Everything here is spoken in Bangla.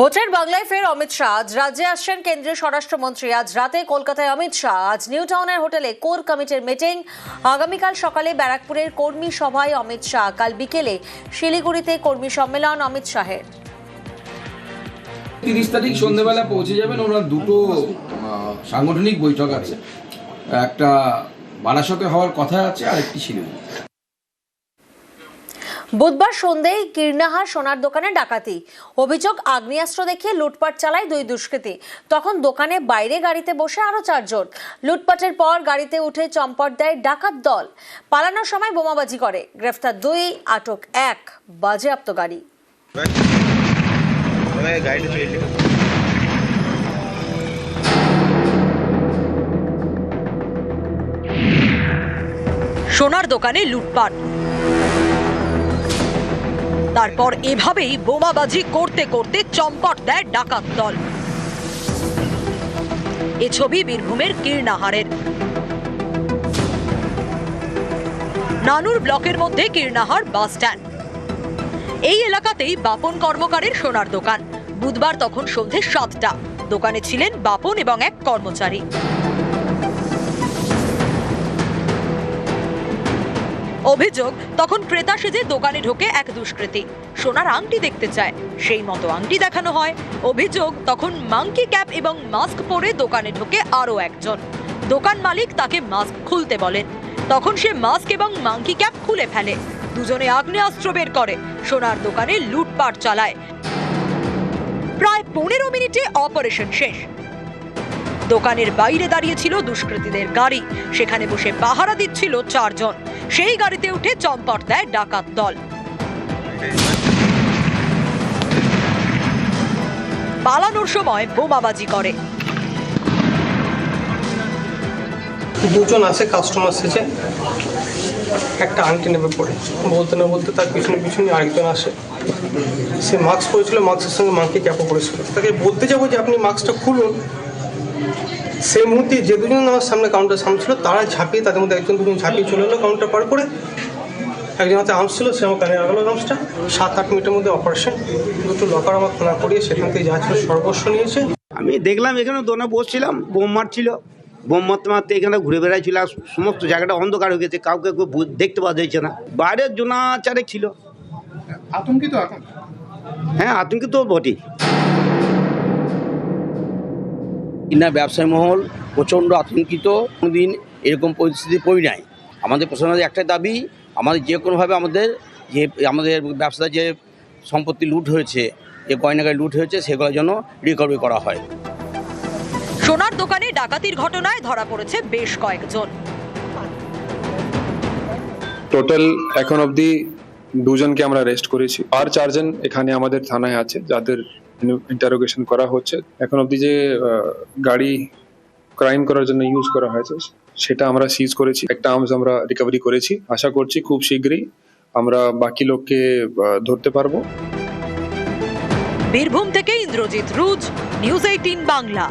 ভোটের বাংলায় ফের অমিত শাহ। আজ রাজ্যে আসছেন কেন্দ্রীয় স্বরাষ্ট্রমন্ত্রী। আজ রাতে কলকাতায় অমিত শাহ। আজ নিউ টাউনের হোটেলে কোর কমিটির মিটিং। আগামীকাল সকালে ব্যারাকপুরের কর্মী সভায় অমিত শাহ। কাল বিকেলে শিলিগুড়িতে কর্মী সম্মেলন অমিত শাহের। তিরিশ তারিখ সন্ধ্যেবেলা পৌঁছে যাবেন। ওনার দুটো সাংগঠনিক বৈঠক আছে। একটা বারাসতে হওয়ার কথা আছে আর একটি শিলিগুড়ি বুধবার সন্ধ্যেই কীর্ণাহার সোনার দোকানে ডাকাতি। অভিযোগ, আগ্নেয়াস্ত্র দেখিয়ে লুটপাট চালায় দুই দুষ্কৃতী। তখন দোকানে বাইরে গাড়িতে বসে আরও চারজন। লুটপাটের পর গাড়িতে উঠে চম্পট দেয় ডাকাত দল। পালানোর সময় বোমাবাজি করে। গ্রেফতার দুই, আটক এক। বাজেয়াপ্ত গাড়ি। সোনার দোকানে লুটপাট। তারপর এভাবেই বোমাবাজি করতে করতে চম্পট দেয় ডাকাত দল। এ ছবি বীরভূমের কীর্ণাহারের। নানুর ব্লকের মধ্যে কীর্ণাহার বাস স্ট্যান্ড। এই এলাকাতেই বাপন কর্মকারের সোনার দোকান। বুধবার তখন সন্ধে সাতটা। দোকানে ছিলেন বাপন এবং এক কর্মচারী। অভিযোগ, তখন ক্রেতা সেজে দোকানে ঢোকে এক দুষ্কৃতী। সোনার আংটি দেখতে চায়, সেই মতো আংটি দেখানো হয়। অভিযোগ, তখন মাংকি ক্যাপ এবং মাস্ক পরে দোকানে ঢোকে আরও একজন। দোকান মালিক তাকে মাস্ক খুলতে বলেন। তখন সে মাস্ক এবং মাংকি ক্যাপ খুলে ফেলে। দুজনে আগ্নেয়াস্ত্র বের করে, সোনার দোকানে লুটপাট চালায়। প্রায় পনেরো মিনিটে অপারেশন শেষ। দোকানের বাইরে দাঁড়িয়ে ছিল দুষ্কৃতীদের গাড়ি। সেখানে বসে পাহারা দিচ্ছিল চারজন। সেই গাড়িতে উঠে চম্পট দেয় ডাকাত দল। পালানোর সময় বোমাবাজি করে। দুজন আছে কাস্টমার এসেছে। একটা আংটি নেবে পড়ে। বলতে না বলতে তার পিছনে পিছনে আরেকজন আসে। সে মাস্ক পরেছিল মাস্কের সঙ্গে মাকে ক্যাপও পরেছিল। তাকে বলতে যাব যে, আপনি মাস্কটা খুলুন। সেই মুহূর্তে যে দুজন আমার সামনে কাউন্টার সামনে ছিল তারা ঝাঁপিয়ে তাদের মধ্যে একজন দুজন ঝাঁপিয়ে চলে এলো কাউন্টার পার করে। একজন হাতে আর্মস ছিল সে আমার কানে লাগালো আর্মসটা সাত আট মিনিটের মধ্যে অপারেশন দুটো লকার আমার খোলা করিয়ে সেখান থেকে যা ছিল সর্বস্ব নিয়েছে। আমি দেখলাম এখানে দোনে বসছিলাম বোম মারছিল। বোম মারতে মারতে এখানে ঘুরে বেড়াচ্ছিল আর সমস্ত জায়গাটা অন্ধকার হয়ে গেছে কাউকে কেউ দেখতে পাওয়া যাচ্ছে না। বাইরের জোনা চারেক ছিল। আতঙ্কিত এখন? হ্যাঁ আতঙ্কিত তো বটেই। কিনা ব্যবসায়ী মহল প্রচণ্ড আতঙ্কিত কোনোদিন এরকম পরিস্থিতি পড়ি নাই। আমাদের প্রশাসনের একটাই দাবি আমাদের যে কোনোভাবে আমাদের যে আমাদের ব্যবসার যে সম্পত্তি লুট হয়েছে যে গয়নাগাড়ি লুট হয়েছে সেগুলো যেন রিকভারি করা হয়। সোনার দোকানে ডাকাতির ঘটনায় ধরা পড়েছে বেশ কয়েকজন। টোটাল এখন অবধি দুজনকে আমরা রেস্ট করেছি। আর চারজন এখানে আমাদের থানায় আছে যাদের ইন্টারোগেশন করা হচ্ছে। এখন অব্দি যে গাড়ি ক্রাইম করার জন্য ইউজ করা হয়েছে, সেটা আমরা সিজ করেছি। একটা আর্মস আমরা রিকভারি করেছি। আশা করছি খুব শীঘ্রই আমরা বাকি লোককে ধরতে পারব। বীরভূম থেকে ইন্দ্রজিৎ রুজ নিউজ এইটিন বাংলা।